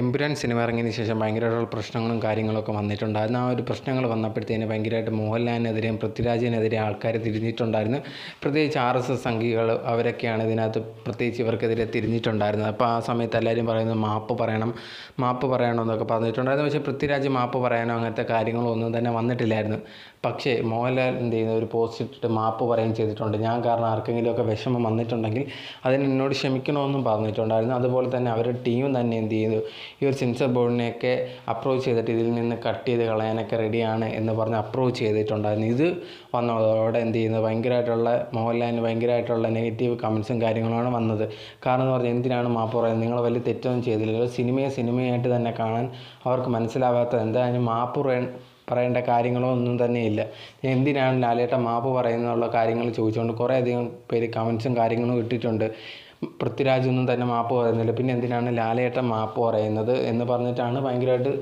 Empuraan cinema ഇറങ്ങിയതിന് ശേഷം ഭയങ്കരമായിട്ടുള്ള പ്രശ്നങ്ങളും കാര്യങ്ങളൊക്കെ വന്നിട്ടുണ്ടായിരുന്നു. ആ ഒരു പ്രശ്നങ്ങൾ വന്നപ്പോഴത്തേന് ഭയങ്കരമായിട്ട് മോഹൻലാലിനെതിരെയും പൃഥ്വിരാജിനെതിരെ ആൾക്കാർ തിരിഞ്ഞിട്ടുണ്ടായിരുന്നു. പ്രത്യേകിച്ച് ആർ എസ് എസ് സംഘികൾ അവരൊക്കെയാണ് ഇതിനകത്ത് പ്രത്യേകിച്ച് ഇവർക്കെതിരെ തിരിഞ്ഞിട്ടുണ്ടായിരുന്നത്. അപ്പോൾ ആ സമയത്ത് എല്ലാവരും പറയുന്നത് മാപ്പ് പറയണം മാപ്പ് പറയണം എന്നൊക്കെ പറഞ്ഞിട്ടുണ്ടായിരുന്നു. പക്ഷേ പൃഥ്വിരാജ് മാപ്പ് പറയാനോ അങ്ങനത്തെ കാര്യങ്ങളോ ഒന്നും തന്നെ വന്നിട്ടില്ലായിരുന്നു. പക്ഷേ മോഹൻലാൽ എന്ത് ചെയ്യുന്ന? ഒരു പോസ്റ്റ് ഇട്ടിട്ട് മാപ്പ് പറയുകയും ചെയ്തിട്ടുണ്ട്. ഞാൻ കാരണം ആർക്കെങ്കിലുമൊക്കെ വിഷമം വന്നിട്ടുണ്ടെങ്കിൽ അതിന് എന്നോട് ക്ഷമിക്കണമെന്നും പറഞ്ഞിട്ടുണ്ടായിരുന്നു. അതുപോലെ തന്നെ അവരുടെ ടീം തന്നെ എന്ത് ചെയ്തു ഈ ഒരു സെൻസർ ബോർഡിനെയൊക്കെ അപ്രോച്ച് ചെയ്തിട്ട് ഇതിൽ നിന്ന് കട്ട് ചെയ്ത് കളയാനൊക്കെ റെഡിയാണ് എന്ന് പറഞ്ഞ് അപ്രോച്ച് ചെയ്തിട്ടുണ്ടായിരുന്നു. ഇത് വന്നതോടെ എന്ത് ചെയ്യുന്നത് ഭയങ്കരമായിട്ടുള്ള മോഹൻലാലിന് ഭയങ്കരമായിട്ടുള്ള നെഗറ്റീവ് കമൻസും കാര്യങ്ങളുമാണ് വന്നത്. കാരണം എന്ന് പറഞ്ഞാൽ എന്തിനാണ് മാപ്പ് പറയുന്നത്? നിങ്ങൾ വലിയ തെറ്റൊന്നും ചെയ്തില്ലല്ലോ സിനിമയെ സിനിമയായിട്ട് തന്നെ കാണാൻ അവർക്ക് മനസ്സിലാവാത്ത എന്തായാലും മാപ്പ് പറയേണ്ട കാര്യങ്ങളോ ഒന്നും തന്നെയില്ല എന്തിനാണ് ലാലേട്ട മാപ്പ് പറയുന്നുള്ള കാര്യങ്ങൾ ചോദിച്ചുകൊണ്ട് കുറേ അധികം പേര് കമൻസും കാര്യങ്ങളും ഇട്ടിട്ടുണ്ട്. പൃഥ്വിരാജ് ഒന്നും തന്നെ മാപ്പ് പറയുന്നില്ല. പിന്നെ എന്തിനാണ് ലാലേട്ടൻ മാപ്പ് പറയുന്നത് എന്ന് പറഞ്ഞിട്ടാണ് ഭയങ്കരമായിട്ട്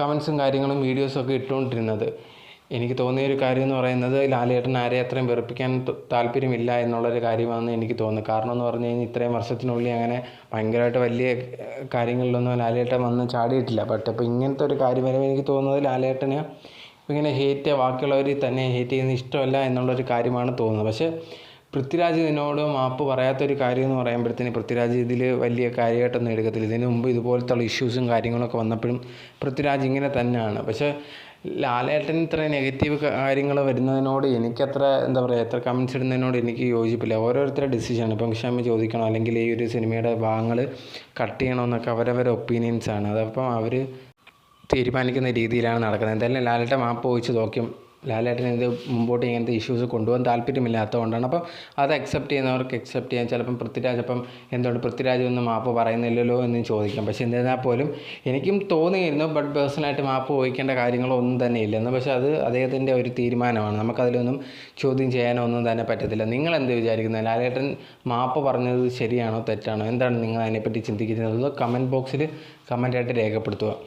കമൻസും കാര്യങ്ങളും വീഡിയോസും ഒക്കെ ഇട്ടുകൊണ്ടിരുന്നത്. എനിക്ക് തോന്നിയ ഒരു കാര്യം എന്ന് പറയുന്നത് ലാലേട്ടൻ ആരെ അത്രയും വെറുപ്പിക്കാൻ താല്പര്യമില്ല എന്നുള്ളൊരു കാര്യമാണെന്ന് എനിക്ക് തോന്നുന്നു. കാരണം എന്ന് പറഞ്ഞു കഴിഞ്ഞാൽ ഇത്രയും വർഷത്തിനുള്ളിൽ അങ്ങനെ ഭയങ്കരമായിട്ട് വലിയ കാര്യങ്ങളിലൊന്നും ലാലേട്ടൻ വന്ന് ചാടിയിട്ടില്ല. ബട്ട് അപ്പോൾ ഇങ്ങനത്തെ ഒരു കാര്യം വരുമ്പോൾ എനിക്ക് തോന്നുന്നത് ലാലേട്ടന് ഇങ്ങനെ ഹേറ്റ് ബാക്കിയുള്ളവർ തന്നെ ഹേറ്റ് ചെയ്യുന്നത് ഇഷ്ടമല്ല എന്നുള്ളൊരു കാര്യമാണ് തോന്നുന്നത്. പക്ഷേ പൃഥ്വിരാജ് ഇതിനോട് മാപ്പ് പറയാത്തൊരു കാര്യം എന്ന് പറയുമ്പോഴത്തേന് പൃഥ്വിരാജ് ഇതിൽ വലിയ കാര്യമായിട്ടൊന്നും എടുക്കത്തില്ല. ഇതിനു മുമ്പ് ഇതുപോലത്തുള്ള ഇഷ്യൂസും കാര്യങ്ങളൊക്കെ വന്നപ്പോഴും പൃഥ്വിരാജ് ഇങ്ങനെ തന്നെയാണ്. പക്ഷേ ലാലേട്ടൻ ഇത്ര നെഗറ്റീവ് കാര്യങ്ങൾ വരുന്നതിനോട് എനിക്കത്ര എന്താ പറയുക എത്ര കമൻസ് ഇടുന്നതിനോട് എനിക്ക് യോജിപ്പില്ല. ഓരോരുത്തരുടെ ഡിസിഷൻ ഇപ്പം ക്ഷമ ചോദിക്കണം അല്ലെങ്കിൽ ഈ ഒരു സിനിമയുടെ ഭാഗങ്ങൾ കട്ട് ചെയ്യണമെന്നൊക്കെ അവരവരുടെ ഒപ്പീനിയൻസാണ് അതപ്പം അവർ തീരുമാനിക്കുന്ന രീതിയിലാണ് നടക്കുന്നത്. എന്തായാലും ലാലേട്ടൻ മാപ്പ് ചോദിച്ച് നോക്കും. ലാലേട്ടൻ ഇത് മുമ്പോട്ട് ഇങ്ങനത്തെ ഇഷ്യൂസ് കൊണ്ടുപോകാൻ താല്പര്യമില്ലാത്തതുകൊണ്ടാണ്. അപ്പം അത് അക്സെപ്റ്റ് ചെയ്യുന്നവർക്ക് അക്സെപ്റ്റ് ചെയ്യാൻ ചിലപ്പം പൃഥ്വിരാജ് അപ്പം എന്തുകൊണ്ട് പൃഥ്വിരാജ് ഒന്നും മാപ്പ് പറയുന്നില്ലല്ലോ എന്ന് ചോദിക്കാം. പക്ഷേ എന്നിരുന്നാൽ പോലും എനിക്കും തോന്നിയിരുന്നു ബട്ട് പേഴ്സണലായിട്ട് മാപ്പ് ചോദിക്കേണ്ട കാര്യങ്ങളോ ഒന്നും തന്നെ ഇല്ലെന്ന് പക്ഷേ അത് അദ്ദേഹത്തിന്റെ ഒരു തീരുമാനമാണ്. നമുക്കതിലൊന്നും ചോദ്യം ചെയ്യാനോ ഒന്നും തന്നെ പറ്റത്തില്ല. നിങ്ങൾ എന്ത് വിചാരിക്കുന്നത് ലാലേട്ടൻ മാപ്പ് പറഞ്ഞത് ശരിയാണോ തെറ്റാണോ? എന്താണ് നിങ്ങൾ അതിനെപ്പറ്റി ചിന്തിക്കുന്നത്? കമന്റ് ബോക്സിൽ കമന്റായിട്ട് രേഖപ്പെടുത്തുക.